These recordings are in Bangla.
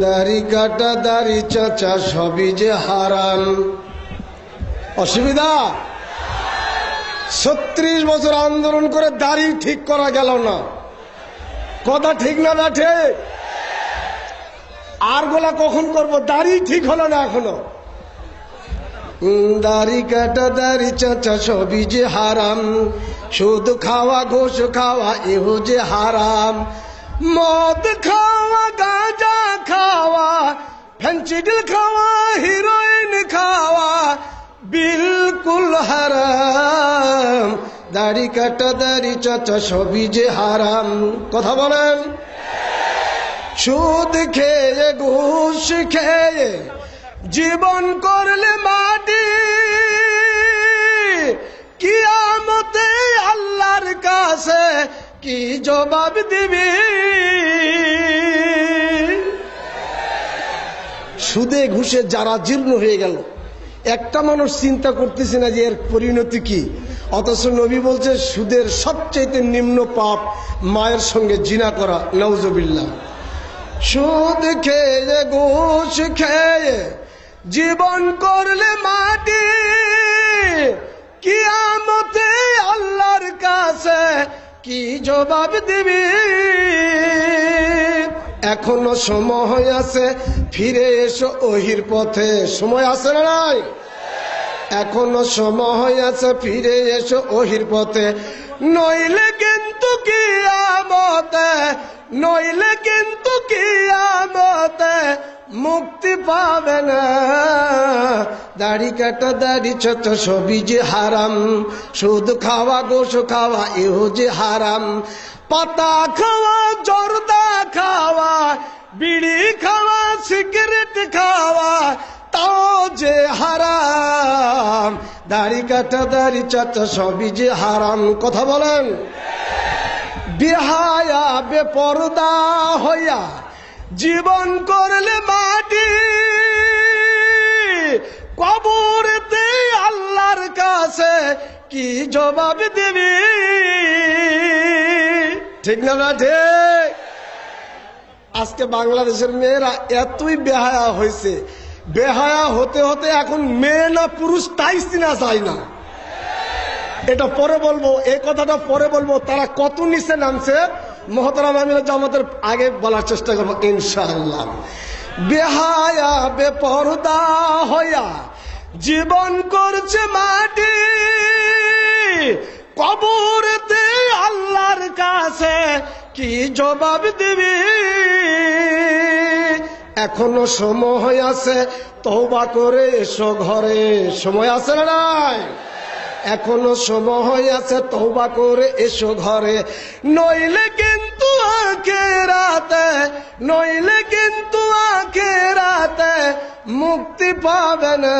দাড়ি কাটা, দাড়ি চাচা, সবই যে হারাম। অসুবিধা? ছত্রিশ বছর আন্দোলন করে দাড়ি ঠিক করা গেল না। কথা ঠিক না না আর গোলা কখন করব? দাড়ি ঠিক হলো না এখনও? দাড়ি কাটা, দাড়ি চাচা, সবই যে হারাম। সুদ খাওয়া, ঘোষ খাওয়া এহো যে হারাম। মদ খাওয়া ফেন্সিডিল খাওয়া হিরোইন খাওয়া, বিলকুল হারাম। দাড়ি কাটা, দাড়ি চাচা, সবই যে হারাম। কথা বলেন? সুদ খেয়ে, ঘুষ খেয়ে, জীবন করলে মাটি। কিয়ামতে আল্লাহর কাছে কি জবাব দিবি? সুদে ঘুষে যারা জীর্ণ হয়ে গেল। একটা মানুষ চিন্তা করতেছে না যে এর পরিণতি কি। অথচ নবী বলছে, সুদের সবচাইতে নিম্ন পাপ মায়ের সঙ্গে জিনা করা নওজবিল্লা সুদ খেয়ে, ঘুষ খেয়ে জীবন করলে মাটি। কিয়ামতে আল্লাহর কাছে কি জবাব দিবি? এখনও সময় আছে, ফিরে এসো ওহির পথে। সময় আছে না নাই? এখনও সময় আছে, ফিরে এসো ওহির পথে। নইলে কিন্তু কি আমতে নইলে কিন্তু কি আমতে মুক্তি পাবে না। দাড়ি কাটা দাড়ি ছোট, সবই যে হারাম। সুদ খাওয়া গোস খাওয়া, এও যে হারাম। পাতা খাওয়া খাওয়া খাওয়া তাও যে হারাম। দাড়ি কাটা, দাড়ি চাচা সবই যে হারাম, কথা বলেন? বেহায়া, বেপরদা হইয়া জীবন করলে মাটি। কবরেতে আল্লাহর কাছে কি জবাব দিবি? ঠিক না, ঠিক? আজকে বাংলাদেশের মেয়েরা এতই বেহায়া হয়েছে। বেহায়া হতে হতে এখন মেয়ে না পুরুষ তাই চিনা যায় না। এটা পরে বলব, এই কথাটা পরে বলব, তারা কত নিচে নামছে, মহতরাম আমি জামাতের আগে বলার চেষ্টা করব, ইনশাআল্লাহ। বেহায়া, বেপরদা হইয়া জীবন করছে মাটি কবরেতে কি জবাব দিবি? এখনও সময় আছে, তওবা করে এসো ঘরে। সময় আছে নাই? এখনও সময় আছে, তওবা করে এসো ঘরে। নইলে কিন্তু আখেরাতে, নইলে কিন্তু আখে রাতে মুক্তি পাবে না।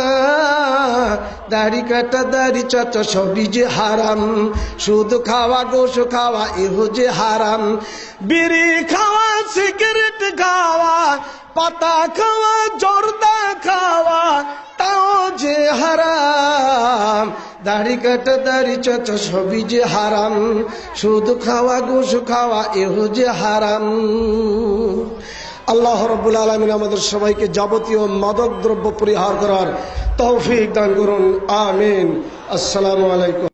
দাড়ি কাটা, দাড়ি চাচা, সবই যে হারাম। সুদ খাওয়া গোস খাওয়া এহো যে হারাম। বিড়ি খাওয়া, সিগারেট খাওয়া, পাতা খাওয়া, জর্দা খাওয়া, তাও যে হারাম। দাড়ি কাটা, দাড়ি চাচা, সবই যে হারাম। সুদ খাওয়া ঘুষ খাওয়া এহো যে হারাম। আল্লাহ রব্বুল আলমিন আমাদের সবাইকে যাবতীয় মাদক দ্রব্য পরিহার করার তৌফিক দান করুন। আমিন। আসসালামু আলাইকুম।